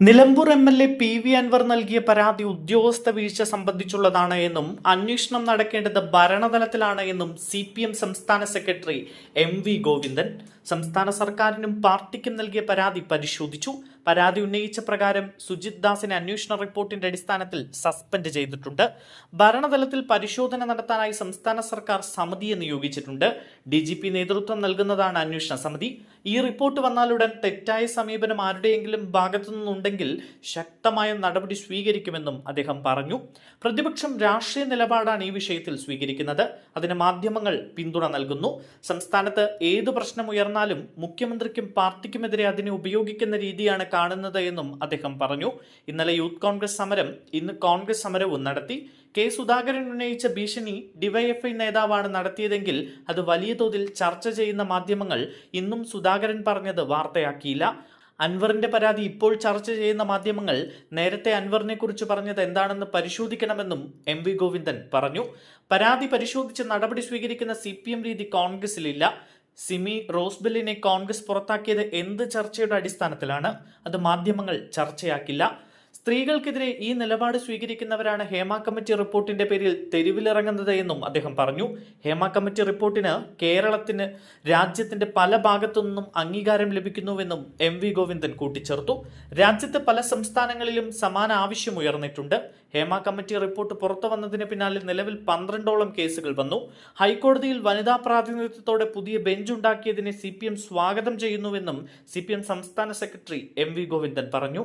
Nilambur M L A P V Anvar നൽകിയ പരാതി ഉദ്യോഗസ്ഥ വീഴ്ച സംബന്ധിച്ചുള്ളതാണ് എന്നും അന്വേഷണം നടക്കേണ്ടത് ഭരണതലത്തിലാണ് എന്നും സി പി എം സംസ്ഥാന സെക്രട്ടറി എം വി ഗോവിന്ദൻ സംസ്ഥാന സർക്കാരിനും പാർട്ടിക്കും നൽകിയ പരാതി പരിശോധിച്ചു. പരാതി ഉന്നയിച്ച പ്രകാരം സുജിത് ദാസിനെ അന്വേഷണ റിപ്പോർട്ടിന്റെ അടിസ്ഥാനത്തിൽ സസ്പെൻഡ് ചെയ്തിട്ടുണ്ട്. ഭരണതലത്തിൽ പരിശോധന നടത്താനായി സംസ്ഥാന സർക്കാർ സമിതിയെ നിയോഗിച്ചിട്ടുണ്ട്. ഡി ജി പി നേതൃത്വം നൽകുന്നതാണ് അന്വേഷണ സമിതി. ഈ റിപ്പോർട്ട് വന്നാലുടൻ തെറ്റായ സമീപനം ആരുടെയെങ്കിലും ഭാഗത്തു നിന്നുണ്ടെങ്കിൽ ശക്തമായ നടപടി സ്വീകരിക്കുമെന്നും അദ്ദേഹം പറഞ്ഞു. പ്രതിപക്ഷം രാഷ്ട്രീയ നിലപാടാണ് ഈ വിഷയത്തിൽ സ്വീകരിക്കുന്നത്. അതിന് മാധ്യമങ്ങൾ പിന്തുണ നൽകുന്നു. സംസ്ഥാനത്ത് ഏത് പ്രശ്നം ഉയർന്നാലും മുഖ്യമന്ത്രിക്കും പാർട്ടിക്കുമെതിരെ അതിനെ ഉപയോഗിക്കുന്ന രീതിയാണ് കാണുന്നത് എന്നും അദ്ദേഹം പറഞ്ഞു. ഇന്നലെ യൂത്ത് കോൺഗ്രസ് സമരം ഇന്ന് കോൺഗ്രസ് സമരവും നടത്തി. കെ സുധാകരൻ ഉന്നയിച്ച ഭീഷണി ഡിവൈഎഫ്ഐ നേതാവാണ് നടത്തിയതെങ്കിൽ അത് വലിയ തോതിൽ ചർച്ച ചെയ്യുന്ന മാധ്യമങ്ങൾ ഇന്നും സുധാകരൻ പറഞ്ഞത് വാർത്തയാക്കിയില്ല. അൻവറിന്റെ പരാതി ഇപ്പോൾ ചർച്ച ചെയ്യുന്ന മാധ്യമങ്ങൾ നേരത്തെ അൻവറിനെ കുറിച്ച് പറഞ്ഞത് എന്താണെന്ന് പരിശോധിക്കണമെന്നും എം വി ഗോവിന്ദൻ പറഞ്ഞു. പരാതി പരിശോധിച്ച് നടപടി സ്വീകരിക്കുന്ന സി പി എം രീതി കോൺഗ്രസിലില്ല. സിമി റോസ്ബെല്ലിനെ കോൺഗ്രസ് പുറത്താക്കിയത് എന്ത് ചർച്ചയുടെ അടിസ്ഥാനത്തിലാണ്? അത് മാധ്യമങ്ങൾ ചർച്ചയാക്കില്ല. സ്ത്രീകൾക്കെതിരെ ഈ നിലപാട് സ്വീകരിക്കുന്നവരാണ് ഹേമ കമ്മിറ്റി റിപ്പോർട്ടിന്റെ പേരിൽ തെരുവിലിറങ്ങുന്നത് എന്നും അദ്ദേഹം പറഞ്ഞു. ഹേമ കമ്മിറ്റി റിപ്പോർട്ടിന് കേരളത്തിന് രാജ്യത്തിന്റെ പല ഭാഗത്തു നിന്നും അംഗീകാരം ലഭിക്കുന്നുവെന്നും എം വി ഗോവിന്ദൻ കൂട്ടിച്ചേർത്തു. രാജ്യത്തെ പല സംസ്ഥാനങ്ങളിലും സമാന ആവശ്യം ഉയർന്നിട്ടുണ്ട്. ഹേമ കമ്മിറ്റി റിപ്പോർട്ട് പുറത്തു വന്നതിന് പിന്നാലെ നിലവിൽ പന്ത്രണ്ടോളം കേസുകൾ വന്നു. ഹൈക്കോടതിയിൽ വനിതാ പ്രാതിനിധ്യത്തോടെ പുതിയ ബെഞ്ച് ഉണ്ടാക്കിയതിനെ സി സ്വാഗതം ചെയ്യുന്നുവെന്നും സി സംസ്ഥാന സെക്രട്ടറി എം വി ഗോവിന്ദൻ പറഞ്ഞു.